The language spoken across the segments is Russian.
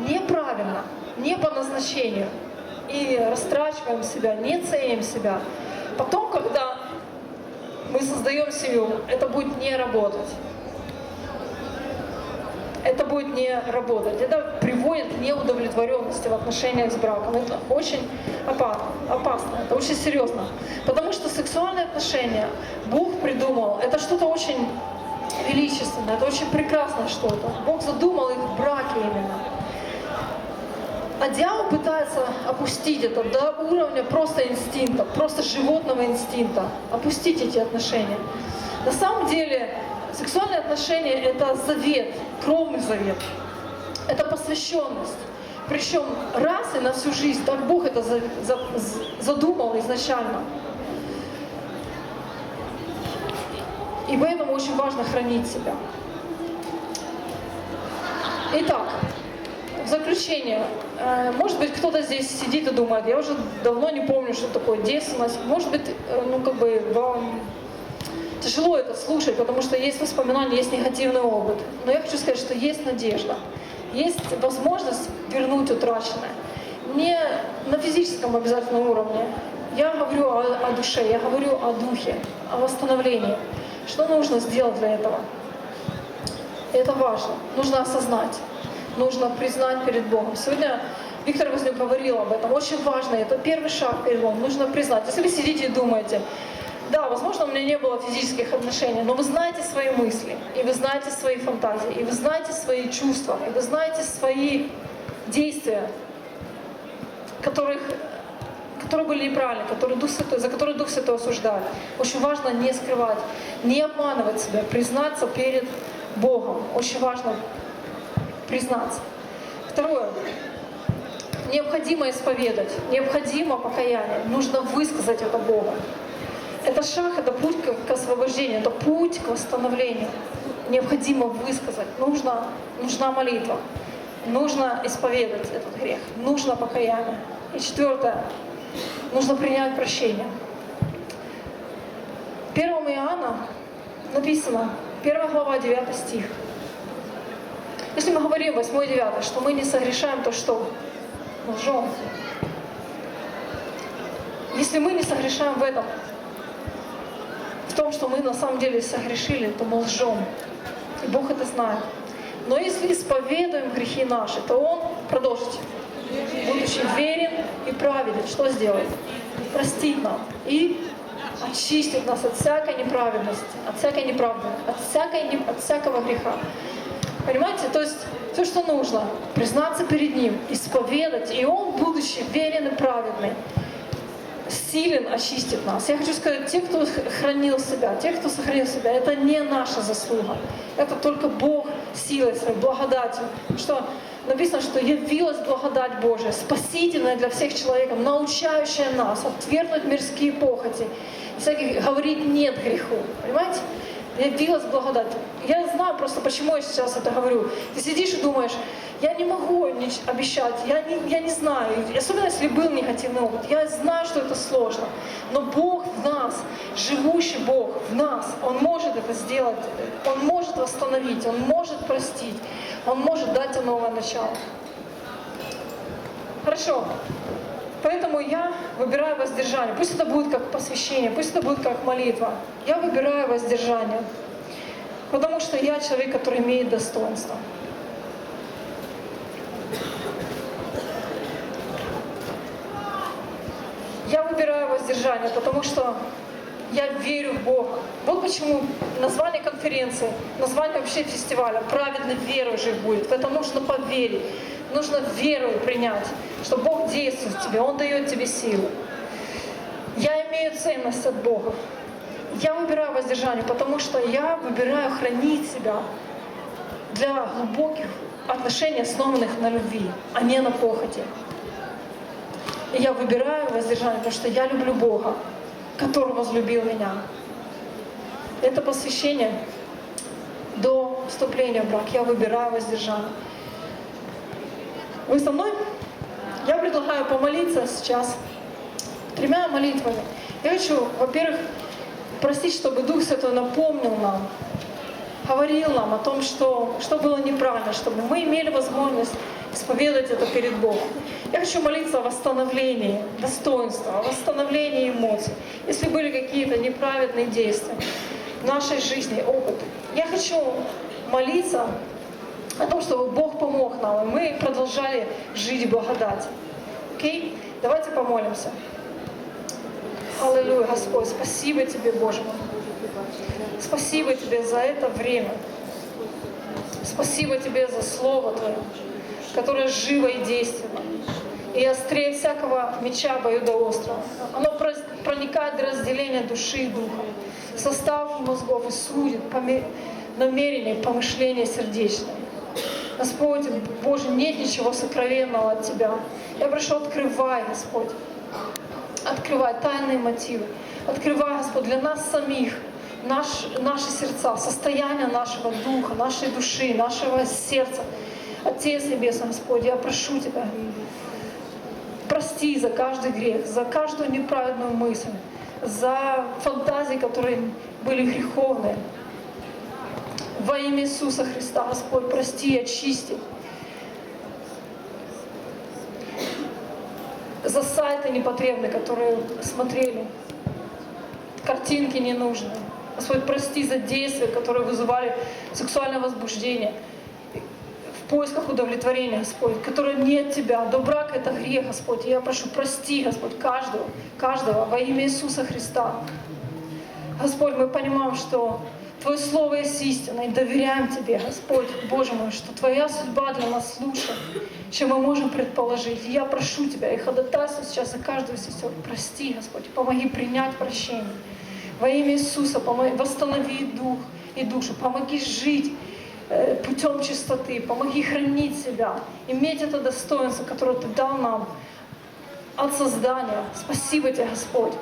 неправильно, не по назначению, и растрачиваем себя, не ценим себя, потом, когда мы создаем семью, это будет не работать. Это будет не работать. Это приводит к неудовлетворенности в отношениях с браком. Это очень опасно, это очень серьезно. Потому что сексуальные отношения Бог придумал, это что-то очень величественное, это очень прекрасное что-то. Бог задумал их в браке именно. А дьявол пытается опустить это до уровня просто инстинкта, просто животного инстинкта, опустить эти отношения. На самом деле сексуальные отношения — это завет, кровный завет. Это посвященность. Причем раз и на всю жизнь, так Бог это за- за- задумал изначально. И поэтому очень важно хранить себя. Итак, в заключение, э, может быть, кто-то здесь сидит и думает, я уже давно не помню, что такое девственность. Может быть, э, ну как бы вам тяжело это слушать, потому что есть воспоминания, есть негативный опыт. Но я хочу сказать, что есть надежда, есть возможность вернуть утраченное. Не на физическом обязательном уровне. Я говорю о, о душе, я говорю о духе, о восстановлении. Что нужно сделать для этого? Это важно. Нужно осознать. Нужно признать перед Богом. Сегодня Виктор Вознюк говорил об этом. Очень важно. Это первый шаг перед Богом. Нужно признать. Если вы сидите и думаете, да, возможно, у меня не было физических отношений, но вы знаете свои мысли, и вы знаете свои фантазии, и вы знаете свои чувства, и вы знаете свои действия, которых, которые были неправильны, которые Дух Святой, за которые Дух Святой осуждает. Очень важно не скрывать, не обманывать себя, признаться перед Богом. Очень важно признаться. Второе. Необходимо исповедать, необходимо покаяние, нужно высказать это Богу. Это шаг, это путь к, освобождению, это путь к восстановлению. Необходимо высказать, нужно, нужна молитва, нужно исповедать этот грех, нужно покаяние. И четвертое, нужно принять прощение. 1 Иоанна написано, 1 глава, 9 стих. Если мы говорим 8 и 9, что мы не согрешаем, то что? Лжем. Если мы не согрешаем в этом, в том, что мы на самом деле согрешили, то мы лжем. И Бог это знает. Но если исповедуем грехи наши, то Он, продолжите, будучи верен и праведен, что сделает? Простит нам и очистит нас от всякой неправедности, от всякой неправды, от, всякой, от всякого греха. Понимаете? То есть все, что нужно, признаться перед Ним, исповедать, и Он, будучи верен и праведный, силен очистит нас. Я хочу сказать, те, кто хранил себя, те, кто сохранил себя, это не наша заслуга. Это только Бог силой своей, благодатью. Что написано, что явилась благодать Божия, спасительная для всех человеков, научающая нас отвергнуть мирские похоти, всяких говорить нет греху. Понимаете? Явилась благодать. Я знаю просто, почему я сейчас это говорю. Ты сидишь и думаешь, я не могу обещать, я не, я не знаю. Особенно если был негативный опыт. Я знаю, что это сложно. Но Бог в нас, живущий Бог в нас, Он может это сделать. Он может восстановить, Он может простить, Он может дать тебе новое начало. Хорошо. Поэтому я выбираю воздержание. Пусть это будет как посвящение, пусть это будет как молитва. Я выбираю воздержание. Потому что я человек, который имеет достоинство. Я выбираю воздержание, потому что я верю в Бога. Вот почему название конференции, название вообще фестиваля «Праведный верующий» будет. В это нужно поверить, нужно веру принять, что Бог действует в тебе, Он дает тебе силу. Я имею ценность от Бога. Я выбираю воздержание, потому что я выбираю хранить себя для глубоких отношений, основанных на любви, а не на похоти. И я выбираю воздержание, потому что я люблю Бога, который возлюбил меня. Это посвящение до вступления в брак. Я выбираю воздержание. Вы со мной? Я предлагаю помолиться сейчас тремя молитвами. Я хочу, во-первых, просить, чтобы Дух Святой напомнил нам, говорил нам о том, что, что было неправильно, чтобы мы имели возможность исповедовать это перед Богом. Я хочу молиться о восстановлении достоинства, о восстановлении эмоций. Если были какие-то неправедные действия в нашей жизни, опыт, я хочу молиться о том, чтобы Бог помог нам, и мы продолжали жить в благодати. Окей? Давайте помолимся. Аллилуйя, Господь, спасибо Тебе, Боже мой. Спасибо Тебе за это время. Спасибо Тебе за Слово Твое, которое живо и действенно. И острее всякого меча обоюдоострого. Оно прос- проникает до разделения души и духа, состав мозгов и судит намерения, помышления сердечные. Господь, Боже, нет ничего сокровенного от Тебя. Я прошу, открывай, Господь, открывай тайные мотивы. Открывай, Господь, для нас самих наш, наши сердца, состояние нашего духа, нашей души, нашего сердца. Отец Небесный, Господь, я прошу Тебя, прости за каждый грех, за каждую неправедную мысль, за фантазии, которые были греховные. Во имя Иисуса Христа, Господь, прости и очисти. За сайты непотребные, которые смотрели. Картинки ненужные. Господь, прости за действия, которые вызывали сексуальное возбуждение в поисках удовлетворения, Господь, которое не от Тебя. До брака это грех, Господь. И я прошу, прости, Господь, каждого, каждого во имя Иисуса Христа. Господь, мы понимаем, что Твое Слово есть истина, и доверяем Тебе, Господь, Боже мой, что Твоя судьба для нас лучше, чем мы можем предположить. И я прошу Тебя и ходатайствую сейчас за каждого сестер. Прости, Господь, помоги принять прощение. Во имя Иисуса помоги, восстанови дух и душу, помоги жить э, путем чистоты, помоги хранить себя, иметь это достоинство, которое Ты дал нам от создания. Спасибо Тебе, Господь.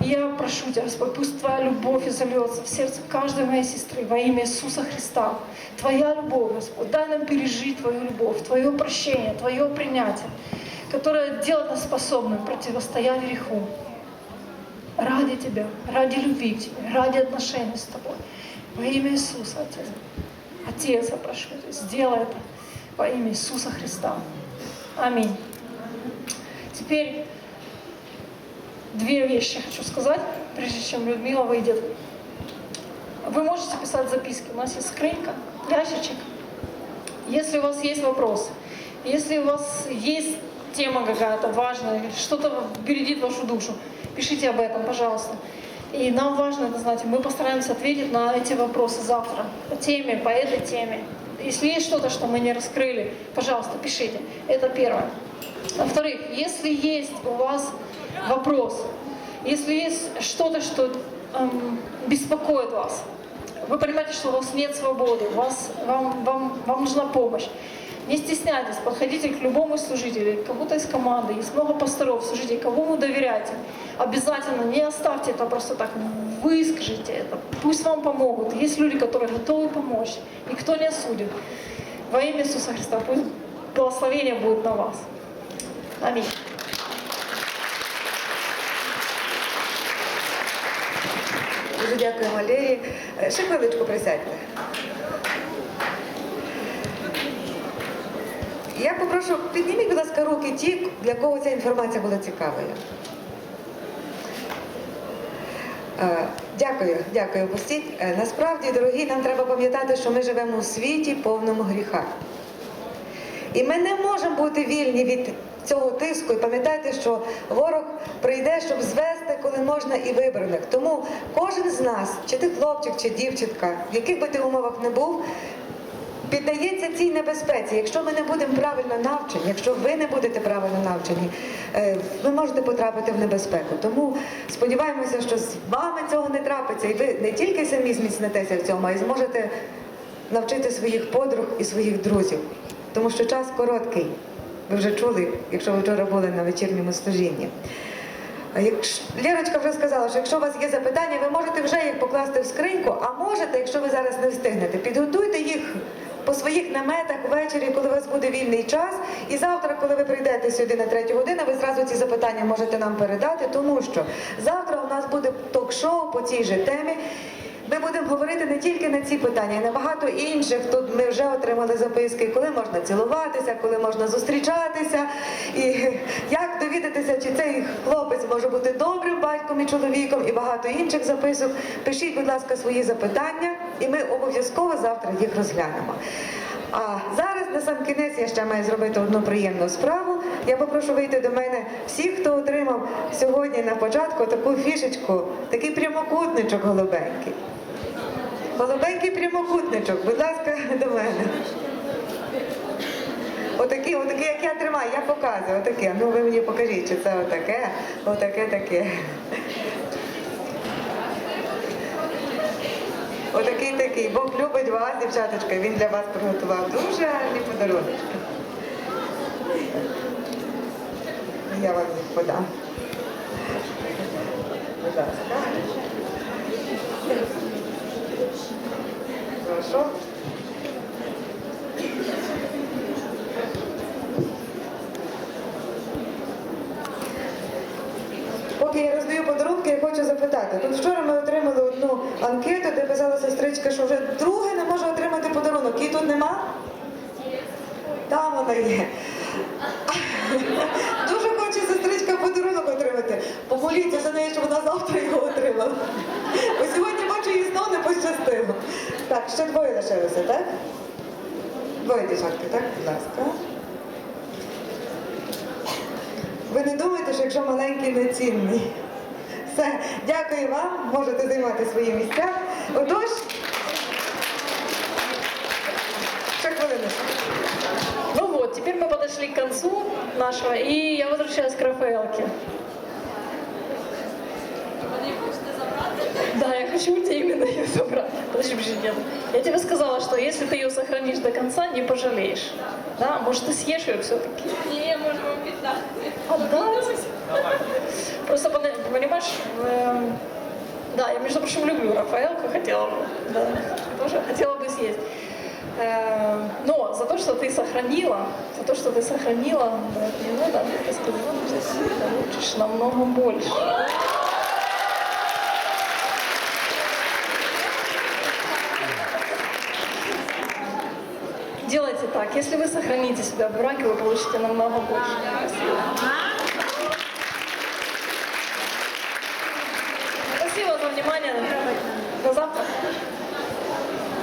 Я прошу Тебя, Господь, пусть Твоя любовь изольется в сердце каждой моей сестры во имя Иисуса Христа. Твоя любовь, Господь, дай нам пережить Твою любовь, Твое прощение, Твое принятие, которое делает нас способными противостоять греху. Ради Тебя, ради любви к Тебе, ради отношений с Тобой. Во имя Иисуса, Отец. Отец, я прошу сделай это во имя Иисуса Христа. Аминь. Теперь две вещи хочу сказать, прежде чем Людмила выйдет. Вы можете писать записки. У нас есть скрынька, ящичек. Если у вас есть вопросы, если у вас есть тема какая-то важная, что-то бередит вашу душу, пишите об этом, пожалуйста. И нам важно это знать, мы постараемся ответить на эти вопросы завтра, по теме, по этой теме. Если есть что-то, что мы не раскрыли, пожалуйста, пишите. Это первое. Во-вторых, если есть у вас вопрос, если есть что-то, что эм, беспокоит вас, вы понимаете, что у вас нет свободы, вас, вам, вам, вам нужна помощь, не стесняйтесь, подходите к любому служителю, к кому-то из команды, есть много пасторов, служителей, кому вы доверяете. Обязательно не оставьте это просто так, выскажите это, пусть вам помогут. Есть люди, которые готовы помочь, никто не осудит. Во имя Иисуса Христа, пусть благословение будет на вас. Аминь. Дуже дякую, Валерії. Е, Ще хвиличку присядьте. Я попрошу, підніміть, будь ласка, руки ті, для кого ця інформація була цікавою. Е, Дякую, дякую, пустіть. Е, Насправді, дорогі, нам треба пам'ятати, що ми живемо у світі повному гріха. І ми не можемо бути вільні від цього тиску. І пам'ятайте, що ворог прийде, щоб звести, коли можна, і вибраних. Тому кожен з нас, чи ти хлопчик, чи дівчинка, в яких би ти умовах не був, піддається цій небезпеці. Якщо ми не будемо правильно навчені, якщо ви не будете правильно навчені, е, ви можете потрапити в небезпеку. Тому сподіваємося, що з вами цього не трапиться, і ви не тільки самі зміцнетеся в цьому, а й зможете навчити своїх подруг і своїх друзів. Тому що час короткий. Ви вже чули, якщо ви вчора були на вечірньому служінні. А якщо- Лєрочка вже сказала, що якщо у вас є запитання, ви можете вже їх покласти в скриньку, а можете, якщо ви зараз не встигнете, підготуйте їх по своїх наметах ввечері, коли у вас буде вільний час. І завтра, коли ви прийдете сюди на третю годину, ви зразу ці запитання можете нам передати, тому що завтра у нас буде ток-шоу по цій же темі. Ми будемо говорити не тільки на ці питання, а на багато інших. Тут ми вже отримали записки, коли можна цілуватися, коли можна зустрічатися, і як довідатися, чи цей хлопець може бути добрим батьком і чоловіком, і багато інших записок. Пишіть, будь ласка, свої запитання, і ми обов'язково завтра їх розглянемо. А на сам кінець я ще маю зробити одну приємну справу. Я попрошу вийти до мене всіх, хто отримав сьогодні на початку таку фішечку, такий прямокутничок голубенький. Голубенький прямокутничок, будь ласка, до мене. Отакий, отакий, як я тримаю, я показую, отаке. Ну ви мені покажіть, чи це отаке, отаке, таке. Отакий такий. Бог любить вас, дівчаточка, він для вас приготував дуже гарні подарунки. Я вам їх подам. Будь ласка. Прошу. Поки я роздаю подарунки, я хочу запитати. Тут одну анкету, де писала сестричка, що вже друге не може отримати подарунок. Її тут нема? Там вона є. Дуже хоче сестричка подарунок отримати. Помоліться за неї, щоб вона завтра його отримала. Бо сьогодні бачу, їй знов не пощастило. Так, ще двоє лишилося, так? Двоє дівчатки, так? Будь ласка. Ви не думаєте, що якщо маленький не цінний? Все, дякую вам, можете займати свої місця. Отож, ще хвилиночку. Ну вот, теперь мы подошли к концу нашего, и я возвращаюсь к Рафаэлке. Да, я хочу у тебя именно ее забрать. Подожди, подожди, нет. Я тебе сказала, что если ты ее сохранишь до конца, не пожалеешь. Да, может, ты съешь ее все-таки? Не, можно вам 15. Отдать? Просто, понимаешь, эм, да, я, между прочим, люблю Рафаэлку, хотела бы, да, тоже хотела бы съесть. Эм, Но за то, что ты сохранила, за то, что ты сохранила, да, я сказала, что ты получишь намного больше. Делайте так, если вы сохраните себя в браке, вы получите намного больше. Спасибо.